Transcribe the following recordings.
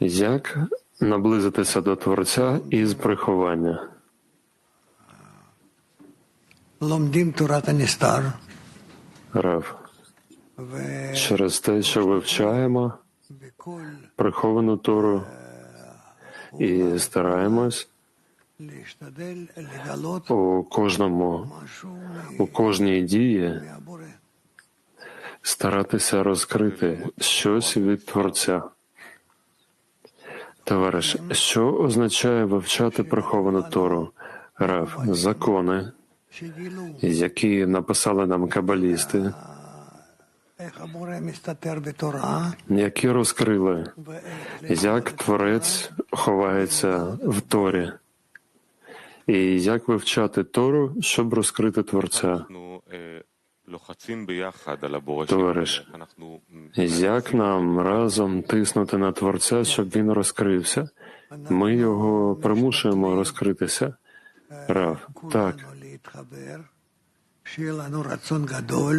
Як наблизитися до Творця із приховання? Ломдім Турата Ністар. Рев. Через те, що вивчаємо приховану туру е, і стараємось у кожному, у кожній дії старатися розкрити щось від Творця. Товариш, що означає вивчати приховану Тору, Рав, закони, які написали нам кабалісти, які розкрили, як творець ховається в Торі, і як вивчати Тору, щоб розкрити Творця. Товариш, як нам разом тиснути на Творця, щоб він розкрився? Ми його примушуємо розкритися. Рав, так.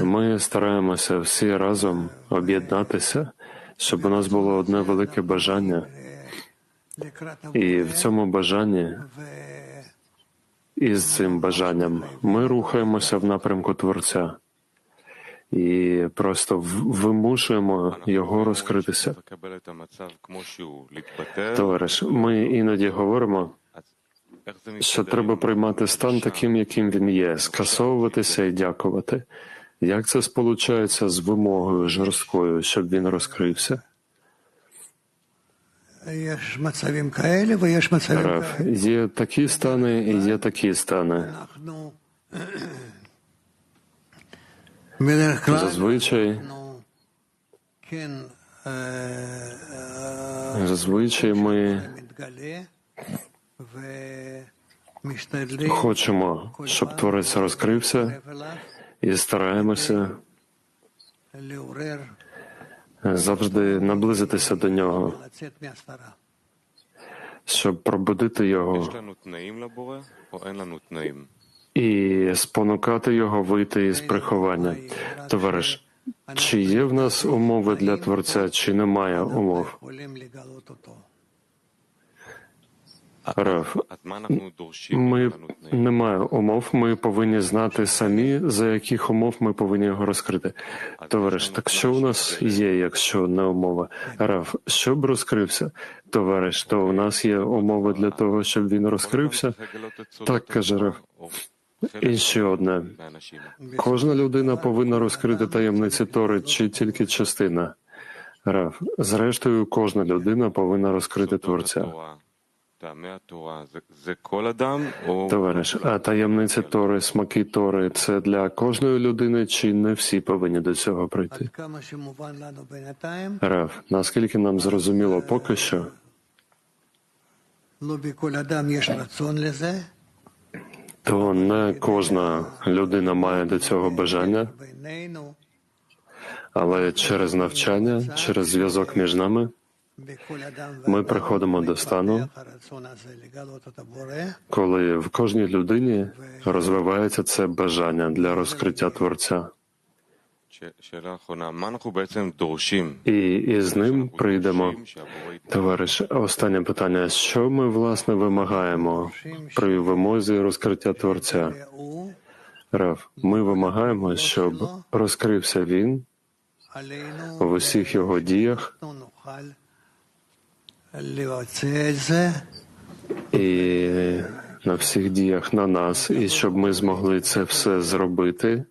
Ми стараємося всі разом об'єднатися, щоб у нас було одне велике бажання. І в цьому бажанні і з цим бажанням ми рухаємося в напрямку Творця і просто вимушуємо його розкритися. Товариш, ми іноді говоримо. Що треба приймати стан таким, яким він є, скасовуватися і дякувати. Як це сполучається з вимогою жорсткою, щоб він розкрився? Є такі стани і є такі стани. Зазвичай зазвичай ми хочемо, щоб творець розкрився і стараємося завжди наблизитися до нього, щоб пробудити його і спонукати його вийти із приховання. Товариш, чи є в нас умови для творця, чи немає умов? Раф. ми немає умов. Ми повинні знати самі, за яких умов ми повинні його розкрити. Товариш, так що у нас є, якщо не умова? раф, щоб розкрився, товариш, то у нас є умови для того, щоб він розкрився. Так каже раф. І ще одне кожна людина повинна розкрити таємниці Тори чи тільки частина. Рав. Зрештою, кожна людина повинна розкрити творця. Товариш, а таємниці Тори, смаки Тори це для кожної людини, чи не всі повинні до цього прийти? Рав, наскільки нам зрозуміло поки що? то не кожна людина має до цього бажання, але через навчання, через зв'язок між нами ми приходимо до стану, коли в кожній людині розвивається це бажання для розкриття творця. І, і з ним прийдемо. Товариш, останнє питання: що ми власне вимагаємо при вимозі розкриття творця? Раф, ми вимагаємо, щоб розкрився він в усіх його діях. І на всіх діях на нас, і щоб ми змогли це все зробити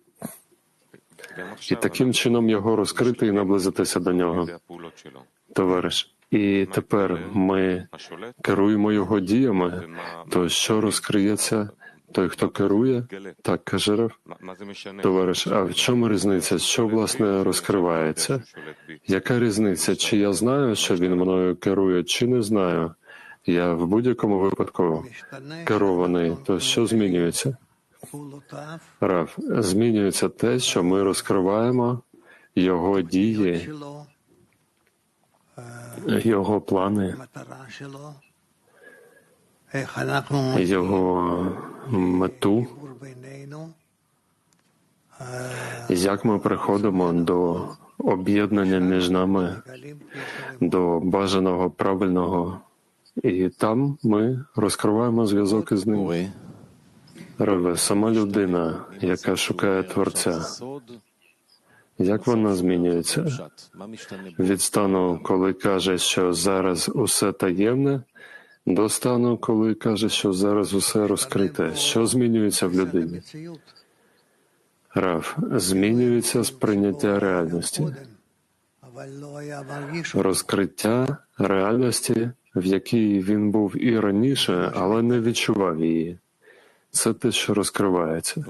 і таким чином його розкрити і наблизитися до нього. Товариш. І тепер ми керуємо його діями. То що розкриється? Той, хто керує, так каже Рев. Товариш, а в чому різниця? Що власне розкривається? Яка різниця? Чи я знаю, що він мною керує, чи не знаю? Я в будь-якому випадку керований, то що змінюється? Рав, змінюється те, що ми розкриваємо його дії, його плани, його мету. Як ми приходимо до об'єднання між нами, до бажаного правильного, і там ми розкриваємо зв'язок із ним. Рове, сама людина, яка шукає Творця, як вона змінюється від стану, коли каже, що зараз усе таємне, до стану, коли каже, що зараз усе розкрите, що змінюється в людині? Рав, змінюється сприйняття реальності, розкриття реальності, в якій він був і раніше, але не відчував її. Це те, що розкривається.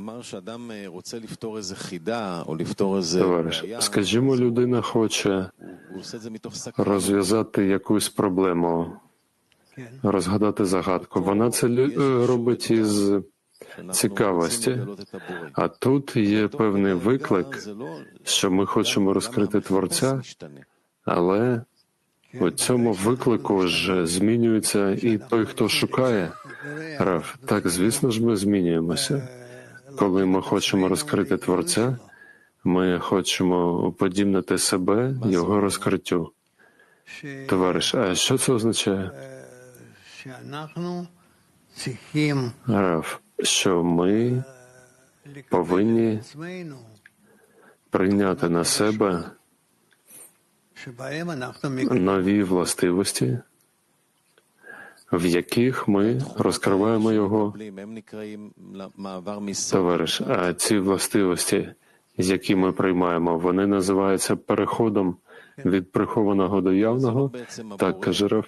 Товариш, скажімо, людина хоче розв'язати якусь проблему, розгадати загадку. Вона це е, робить із цікавості, а тут є певний виклик, що ми хочемо розкрити творця, але у цьому виклику ж змінюється і той, хто шукає. Рав, так, звісно ж, ми змінюємося. Коли ми хочемо розкрити Творця, ми хочемо уподібнити себе його розкриттю. Товариш, а що це означає? Рав, що ми повинні прийняти на себе нові властивості в яких ми розкриваємо його товариш. А ці властивості, з які ми приймаємо, вони називаються переходом від прихованого до явного, так каже Раф.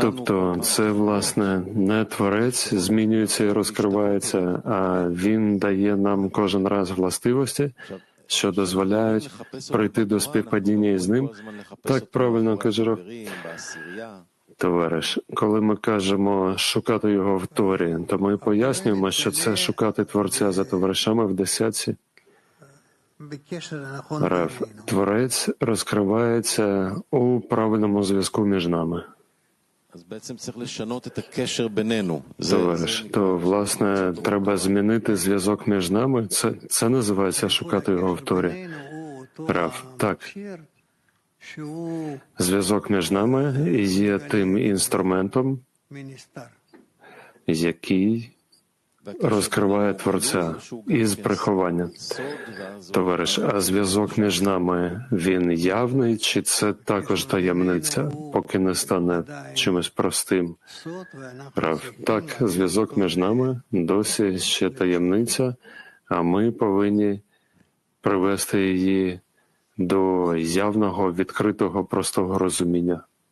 Тобто це власне не творець змінюється і розкривається, а він дає нам кожен раз властивості що дозволяють прийти до співпадіння із ним. Так правильно каже Рок. Товариш, коли ми кажемо шукати його в Торі, то ми пояснюємо, що це шукати творця за товаришами в десятці. Раф, творець розкривається у правильному зв'язку між нами. Товариш, то власне треба змінити зв'язок між нами. Це це називається шукати його в Торі. Рав, так. Зв'язок між нами є тим інструментом, який розкриває Творця із приховання. Товариш, а зв'язок між нами він явний, чи це також таємниця, поки не стане чимось простим? Прав. Так, зв'язок між нами досі ще таємниця, а ми повинні привести її до явного, відкритого, простого розуміння.